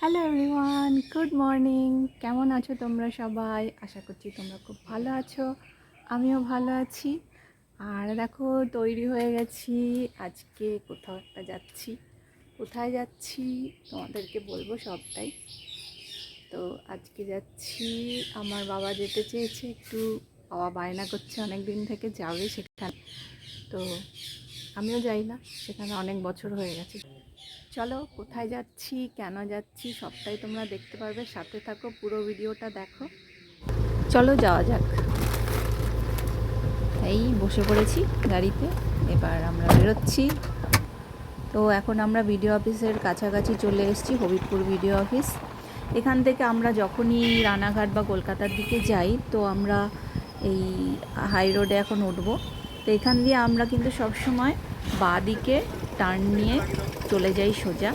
Hello everyone good morning কেমন আছো তোমরা সবাই? আশা করছি তোমরা খুব ভালো আছো। আমিও ভালো আছি। আর দেখো, তৈরি হয়ে গেছি। আজকে কোথাও একটা যাচ্ছি। কোথায় যাচ্ছি? তোমাদেরকে বলব সবটাই। তো আজকে যাচ্ছি। আমার বাবা যেতে চেয়েছে, একটু বাবা বায়না করছে অনেক দিন থেকে, যাবে সেখানে। তো আমিও যাই না, সেখানে অনেক বছর হয়ে গেছে। চলো, কোথায় যাচ্ছি, কেন যাচ্ছি, সবটাই তোমরা দেখতে পারবে। সাথে থাকো, পুরো ভিডিওটা দেখো। চলো, যাওয়া যাক। এই বসে পড়েছি গাড়িতে, এবার আমরা বেরোচ্ছি। তো এখন আমরা বিডিও অফিসের কাছাকাছি চলে এসেছি, হবিবপুর বিডিও অফিস। এখান থেকে আমরা যখনই রানাঘাট বা কলকাতার দিকে যাই, তো আমরা এই হাই রোডে এখন উঠবো। তো এখান দিয়ে আমরা কিন্তু সবসময় বাঁ দিকে টার্ন নিয়ে চলে যাই সোজা।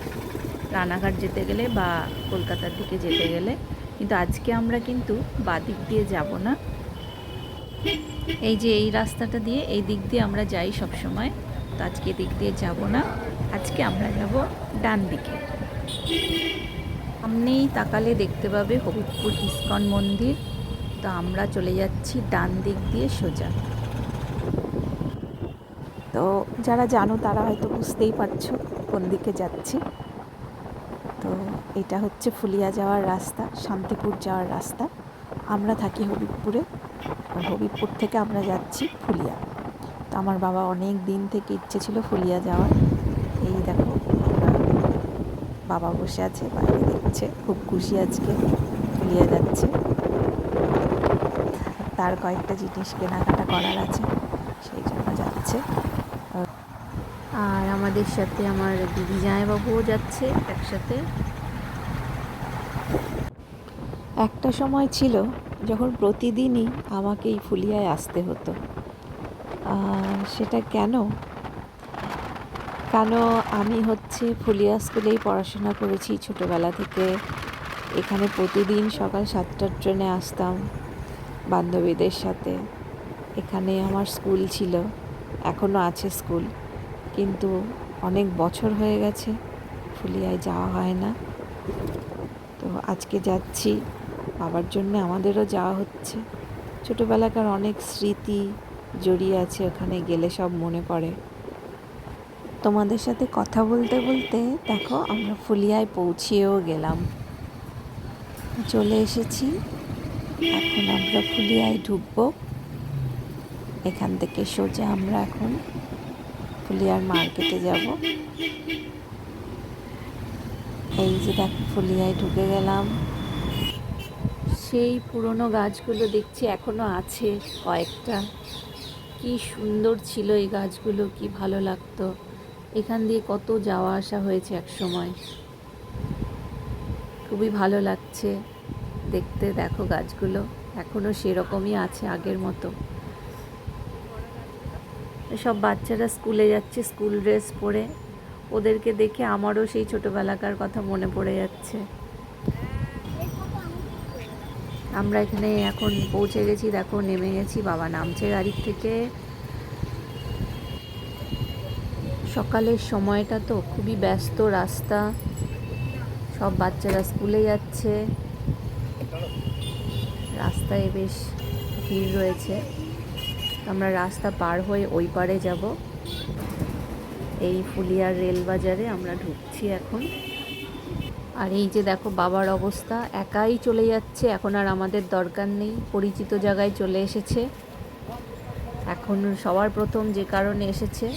রানাঘাট যেতে গেলে বা কলকাতার দিকে যেতে গেলে। কিন্তু আজকে আমরা কিন্তু বাঁ দিক দিয়ে যাব না। এই যে এই রাস্তাটা দিয়ে এই দিক দিয়ে আমরা যাই সব সময় তো আজকে দিক দিয়ে যাব না। আজকে আমরা যাব ডান দিকে। সামনেই তাকালে দেখতে পাবে হবিবপুর ইস্কন মন্দির। তো আমরা চলে যাচ্ছি ডান দিক দিয়ে সোজা। তো যারা জানো, তারা হয়তো বুঝতেই পারছ কোন দিকে যাচ্ছি। তো এটা হচ্ছে ফুলিয়া যাওয়ার রাস্তা, শান্তিপুর যাওয়ার রাস্তা। আমরা থাকি হবিবপুরে। হবিবপুর থেকে আমরা যাচ্ছি ফুলিয়া। তো আমার বাবা অনেক দিন থেকে ইচ্ছে ছিল ফুলিয়া যাওয়ার। এই দেখো বাবা বসে আছে, বাইরে দেখছে, খুব খুশি আজকে ফুলিয়া যাচ্ছে। তার কয়েকটা জিনিস কেনাকাটা করার আছে, সেই জন্য যাচ্ছে। আর আমাদের সাথে আমার দিদি জামাইবাবুও যাচ্ছে একসাথে। একটা সময় ছিল যখন প্রতিদিনই আমাকে এই ফুলিয়ায় আসতে হতো। সেটা কেন? কেন আমি হচ্ছে ফুলিয়া স্কুলেই পড়াশোনা করেছি ছোটোবেলা থেকে। এখানে প্রতিদিন সকাল সাতটার ট্রেনে আসতাম বান্ধবীদের সাথে। এখানে আমার স্কুল ছিল। এখনও আছে স্কুল, কিন্তু অনেক বছর হয়ে গেছে, ফুলিয়ায় যাওয়া হয় না। তো আজকে যাচ্ছি, বাবার জন্য আমাদেরও যাওয়া হচ্ছে। ছোটোবেলাকার অনেক স্মৃতি জড়িয়ে আছে, ওখানে গেলে সব মনে পড়ে। তোমাদের সাথে কথা বলতে বলতে, দেখো, আমরা ফুলিয়ায় পৌঁছিয়েও গেলাম। চলে এসেছি, এখন আমরা ফুলিয়ায় ঢুকবো। এখান থেকে সোজা আমরা এখন ফুলিয়ার মার্কেটে যাব। এই যে দেখ, ফুলিয়ায় ঢুকে গেলাম। সেই পুরনো গাছগুলো দেখছি এখনও আছে কয়েকটা। কি সুন্দর ছিল এই গাছগুলো, কি ভালো লাগতো। এখান দিয়ে কত যাওয়া আসা হয়েছে এক সময় খুবই ভালো লাগছে। দেখতে দেখো গাছগুলো এখনও সেরকমই আছে আগের মতো। সব বাচ্চারা স্কুলে যাচ্ছে, স্কুল ড্রেস পরে। ওদেরকে দেখে আমারও সেই ছোটোবেলাকার কথা মনে পড়ে যাচ্ছে। আমরা এখানে এখন পৌঁছে গেছি, দেখো নেমে গেছি, বাবা নামছে গাড়ির থেকে। সকালের সময়টা তো খুবই ব্যস্ত রাস্তা। সব বাচ্চারা স্কুলে যাচ্ছে। রাস্তায় বেশ ভিড় রয়েছে। আমরা রাস্তা পার হয়ে ওই পারে যাব। এই ফুলিয়ার রেল বাজারে আমরা ঢুকছি এখন। আর এই যে দেখো বাবার অবস্থা, একাই চলে যাচ্ছে, এখন আর আমাদের দরকার নেই, পরিচিত জায়গায় চলে এসেছে। এখন সবার প্রথম যে কারণে এসেছে,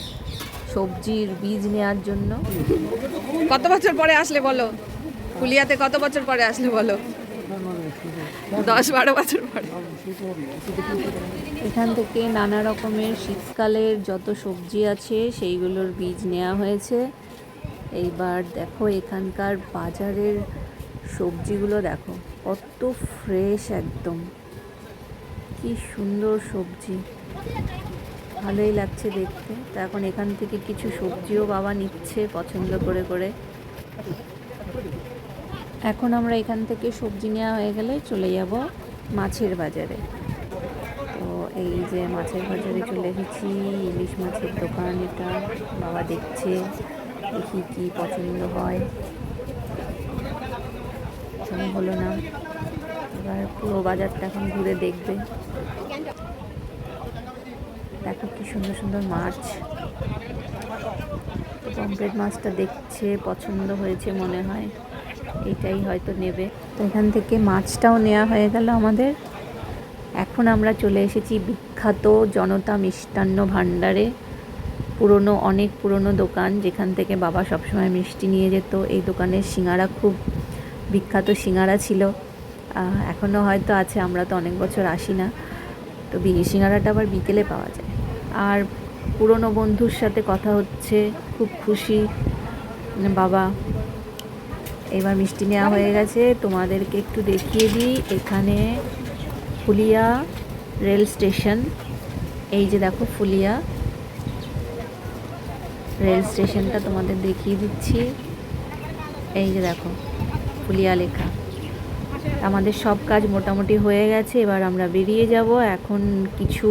সবজির বীজ নেওয়ার জন্য। কত বছর পরে আসলে বলো? ফুলিয়াতে কত বছর পরে আসলে বলো? দশ বারো বছর পরে। এখান থেকে নানা রকমের শীতকালের যত সবজি আছে, সেইগুলোর বীজ নেওয়া হয়েছে। এইবার দেখো এখানকার বাজারের সবজিগুলো দেখো, কত ফ্রেশ একদম। কি সুন্দর সবজি। ভালোই লাগছে দেখতে। তো এখন এখান থেকে কিছু সবজিও বাবা নিচ্ছে পছন্দ করে করে। এখন আমরা এখান থেকে সবজি নেওয়া হয়ে গেলে চলে যাব মাছের বাজারে। তো এই যে মাছের বাজারে চলে এসেছি, ইলিশ মাছের দোকান এটা, বাবা দেখছে, দেখি কি পছন্দ হয়। হলো না। এবার পুরো বাজারটা এখন ঘুরে দেখবে। দেখো কি সুন্দর সুন্দর মাছ। পমফ্রেট মাছটা দেখছে, পছন্দ হয়েছে মনে হয়। এটাই হয়তো নেবে। তো এখান থেকে মাছটাও নেওয়া হয়ে গেল আমাদের। এখন আমরা চলে এসেছি বিখ্যাত জনতা মিষ্টান্ন ভাণ্ডারে। পুরনো, অনেক পুরনো দোকান, যেখান থেকে বাবা সবসময় মিষ্টি নিয়ে যেত। এই দোকানের সিঙ্গারা খুব বিখ্যাত সিঙ্গারা ছিল। এখনও হয়তো আছে, আমরা তো অনেক বছর আসি না। তো সিঙ্গারাটা আবার বিকেলে পাওয়া যায়। আর পুরনো বন্ধুর সাথে কথা হচ্ছে, খুব খুশি। বাবা এবার মিষ্টি নেওয়া হয়ে গেছে। তোমাদেরকে একটু দেখিয়ে দিই। এখানে ফুলিয়া রেল স্টেশন। এই যে দেখো ফুলিয়া রেল স্টেশনটা তোমাদের দেখিয়ে দিচ্ছি। এই যে দেখো ফুলিয়া লেখা। আমাদের সব কাজ মোটামুটি হয়ে গেছে। এবার আমরা বেরিয়ে যাব। এখন কিছু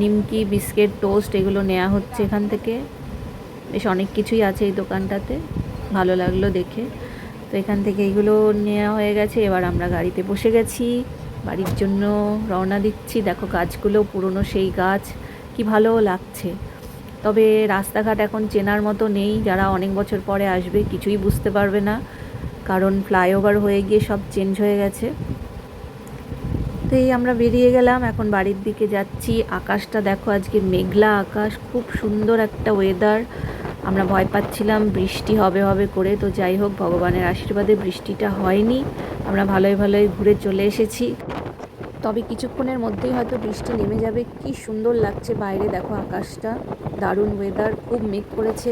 নিমকি, বিস্কিট, টোস্ট এগুলো নেওয়া হচ্ছে এখান থেকে। বেশ অনেক কিছুই আছে এই দোকানটাতে। ভালো লাগল দেখে। তো এখান থেকে এইগুলো নেওয়া হয়ে গেছে। এবার আমরা গাড়িতে বসে গেছি। বাড়ির জন্য রওনা দিচ্ছি। দেখো গাছগুলো, পুরনো সেই গাছ। কি ভালো লাগছে। তবে রাস্তাঘাট এখন চেনার মতো নেই। যারা অনেক বছর পরে আসবে কিছুই বুঝতে পারবে না। কারণ ফ্লাইওভার হয়ে গিয়ে সব চেঞ্জ হয়ে গেছে। তো এই আমরা বেরিয়ে গেলাম। এখন বাড়ির দিকে যাচ্ছি। আকাশটা দেখো আজকে মেঘলা আকাশ। খুব সুন্দর একটা ওয়েদার আমরা ভয় পাচ্ছিলাম, বৃষ্টি হবে হবে করে। তো যাই হোক, ভগবানের আশীর্বাদে বৃষ্টিটা হয়নি। আমরা ভালোই ভালোই ঘুরে চলে এসেছি। তবে কিছুক্ষণের মধ্যেই হয়তো বৃষ্টি নেমে যাবে। কি সুন্দর লাগছে বাইরে, দেখো আকাশটা। দারুণ ওয়েদার খুব মেঘ করেছে।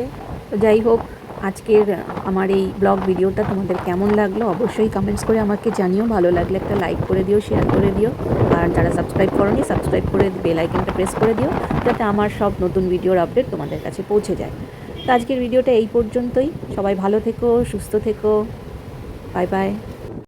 তো যাই হোক, আজকের আমার এই ব্লগ ভিডিওটা তোমাদের কেমন লাগল অবশ্যই কমেন্টস করে আমাকে জানিও। ভালো লাগলে একটা লাইক করে দিও শেয়ার করে দিও। আর যারা সাবস্ক্রাইব করনি সাবস্ক্রাইব করে বেল আইকনটা প্রেস করে দিও, যাতে আমার সব নতুন ভিডিওর আপডেট তোমাদের কাছে পৌঁছে যায়। তো আজকের ভিডিওটা এই পর্যন্তই। সবাই ভালো থেকো সুস্থ থেকো। Bye bye.